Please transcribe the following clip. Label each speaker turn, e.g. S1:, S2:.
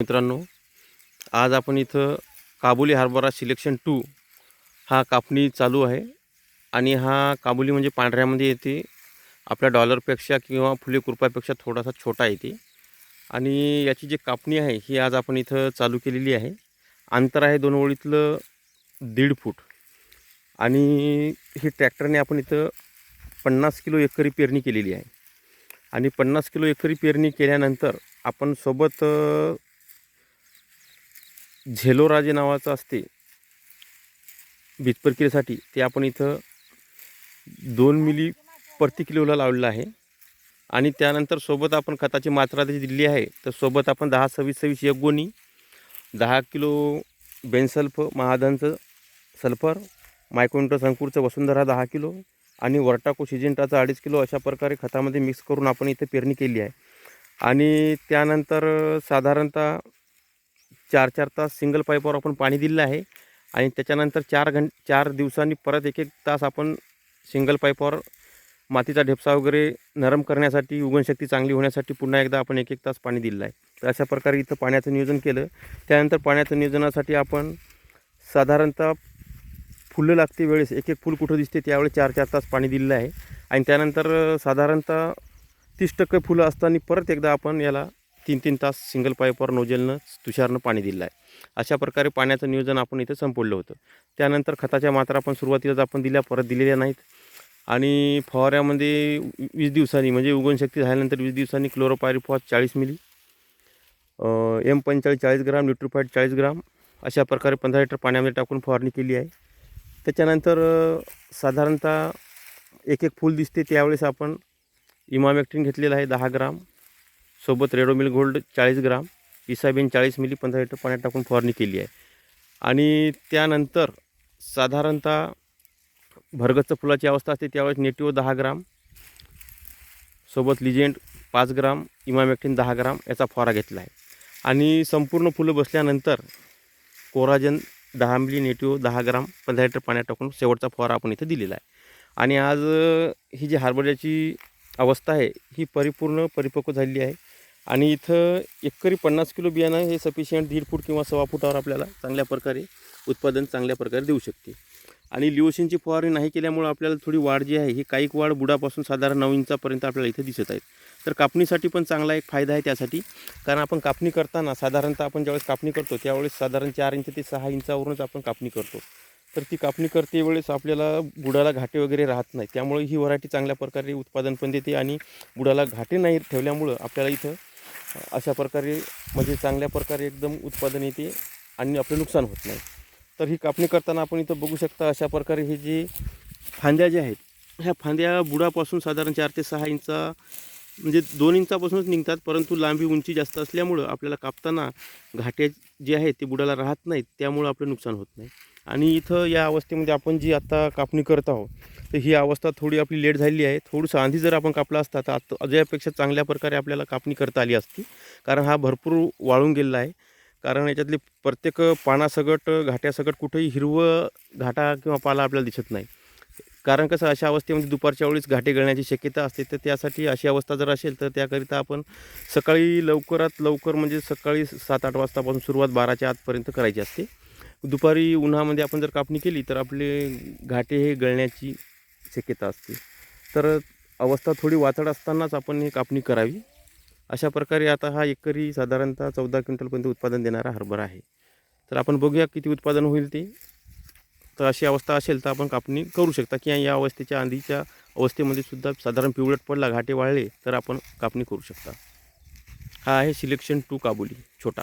S1: मित्रांनो आज आपण इथं काबुली हरभरा सिलेक्शन टू हा कापणी चालू आहे आणि हा काबुली म्हणजे पांढऱ्यामध्ये येते. आपल्या डॉलरपेक्षा किंवा फुले कृपापेक्षा थोडासा छोटा येते. आणि याची जी कापणी आहे ही आज आपण इथं चालू केलेली आहे. अंतर आहे दोन ओळीतलं दीड फूट. आणि ही ट्रॅक्टरने आपण इथं पन्नास किलो एकरी पेरणी केलेली आहे. आणि पन्नास किलो एकरी पेरणी केल्यानंतर आपण सोबत झेलोराजे नावाचं असते. बीजप्रक्रियेसाठी ते आपण इथं दोन मिली प्रति किलोला लावलेलं आहे. आणि त्यानंतर सोबत आपण खताची मात्रा त्याची दिली आहे तर सोबत आपण दहा सव्वीस सव्वीस एक गोणी दहा किलो बेनसल्फ महादनचं सल्फर मायक्रोन्टर अंकुरचं वसुंधरा दहा किलो आणि वर्टाको सिजेंटाचं अडीच किलो अशा प्रकारे खतामध्ये मिक्स करून आपण इथे पेरणी केली आहे. आणि त्यानंतर साधारणतः चार चार तास सिंगल पाईपवर आपण पाणी दिलेलं आहे. आणि त्याच्यानंतर चार घं चार दिवसांनी परत एक एक तास आपण सिंगल पाईपवर मातीचा ढेपसा वगैरे नरम करण्यासाठी उगणशक्ती चांगली होण्यासाठी पुन्हा एकदा आपण एक एक तास पाणी दिलेलं आहे. तर अशा प्रकारे इथं पाण्याचं नियोजन केलं. त्यानंतर पाण्याचं नियोजनासाठी आपण साधारणतः फुलं लागते वेळेस एक एक फुल कुठं दिसते त्यावेळेस चार चार तास पाणी दिलेलं आहे. आणि त्यानंतर साधारणतः तीस टक्के फुलं असताना परत एकदा आपण याला तीन तीन तास सिंगल पाईपवर नोजेलनं तुषारनं पाणी दिलं आहे. अशा प्रकारे पाण्याचं नियोजन आपण इथं संपवलं होतं. त्यानंतर खताच्या मात्रा आपण सुरुवातीलाच आपण दिल्या परत दिलेल्या नाहीत. आणि फवाऱ्यामध्ये वीस दिवसांनी म्हणजे उगवणशक्ती झाल्यानंतर वीस दिवसांनी क्लोरोपायरिफॉस चाळीस मिली एम पंचेचाळीस चाळीस ग्राम न्यूट्रिफाईट चाळीस ग्राम अशा प्रकारे पंधरा लिटर पाण्यामध्ये टाकून फवारणी केली आहे. त्याच्यानंतर साधारणतः एक एक फूल दिसते त्यावेळेस आपण इमामॅक्टिन घेतलेलं आहे दहा ग्राम. सोबत रेडोमिल गोल्ड चाळीस ग्राम इसाबीन चाळीस मिली पंधरा लिटर पाण्यात टाकून फवारणी केली आहे. आणि त्यानंतर साधारणतः भरगच्च फुलाची अवस्था असते त्यावेळेस नेटिओ दहा ग्राम सोबत लिजेंड पाच ग्राम इमामॅक्टिन दहा ग्राम याचा फवारा घेतला आहे. आणि संपूर्ण फुलं बसल्यानंतर कोराजन दहा मिली नेटिओ दहा ग्राम पंधरा लिटर पाण्यात टाकून शेवटचा फवारा आपण इथं दिलेला आहे. आणि आज ही जी हरभऱ्याची अवस्था आहे ही परिपूर्ण परिपक्व झालेली आहे. आणि इथं एकरी पन्नास किलो बियाणं हे सफिशियंट दीड फूट किंवा सव्वा फुटावर आपल्याला चांगल्या प्रकारे उत्पादन चांगल्या प्रकारे देऊ शकते. आणि लिओशनची फवारणी नाही केल्यामुळं आपल्याला थोडी वाढ जी आहे ही काही वाढ बुडापासून साधारण नऊ इंचापर्यंत आपल्याला इथे दिसत आहेत. तर कापणीसाठी पण चांगला एक फायदा आहे त्यासाठी कारण आपण कापणी करताना साधारणतः आपण ज्यावेळेस कापणी करतो त्यावेळेस साधारण चार इंच ते सहा इंचावरूनच आपण कापणी करतो. तर ती कापणी करते वेळेस आपल्याला बुडाला घाटे वगैरे राहत नाही त्यामुळे ही व्हरायटी चांगल्या प्रकारे उत्पादन पण देते आणि बुडाला घाटे नाही ठेवल्यामुळं आपल्याला इथं अशा प्रकारे म्हणजे चांगल्या प्रकारे एकदम उत्पादन येते आणि आपलं नुकसान होत नाही. तर ही कापणी करताना आपण इथं बघू शकता अशा प्रकारे हे जे फांद्या ज्या आहेत ह्या फांद्या बुडापासून साधारण चार ते सहा इंचा म्हणजे दोन इंचापासूनच निघतात परंतु लांबी उंची जास्त असल्यामुळं आपल्याला कापताना घाटे जे आहेत ते बुडाला राहत नाहीत त्यामुळं आपलं नुकसान होत नाही. आणि इथं या अवस्थेमध्ये आपण जी आता कापणी करत आहोत तर ही अवस्था थोडी आपली लेट झालेली आहे. थोडंसं आधी जर आपण कापला असता तर आता अजयापेक्षा चांगल्या प्रकारे आपल्याला कापणी करता आली असती. कारण हा भरपूर वाळून गेलेला आहे. कारण याच्यातले प्रत्येक पानासकट घाट्यासकट कुठेही हिरवं घाटा किंवा पाला आपल्याला दिसत नाही. कारण कसं अशा अवस्थेमध्ये दुपारच्या वेळेस घाटे गळण्याची शक्यता असते. तर त्यासाठी अशी अवस्था जर असेल तर त्याकरिता आपण सकाळी लवकरात लवकर म्हणजे सकाळी सात आठ वाजतापासून सुरुवात बाराच्या आतपर्यंत करायची असते. दुपारी उन्हामध्ये आपण जर कापणी केली तर आपले घाटे हे गळण्याची शक्यता असते. तर अवस्था थोडी वाचड असतानाच आपण ही कापणी करावी. अशा प्रकारे आता हा एकरी साधारणतः चौदा क्विंटलपर्यंत उत्पादन देणारा हरभरा आहे. तर आपण बघूया किती उत्पादन होईल ते. तर अशी अवस्था असेल तर आपण कापणी करू शकता किंवा या अवस्थेच्या आधीच्या अवस्थेमध्ये सुद्धा साधारण पिवळट पडला घाटे वाळले तर आपण कापणी करू शकता. हा आहे सिलेक्शन टू काबुली छोटा.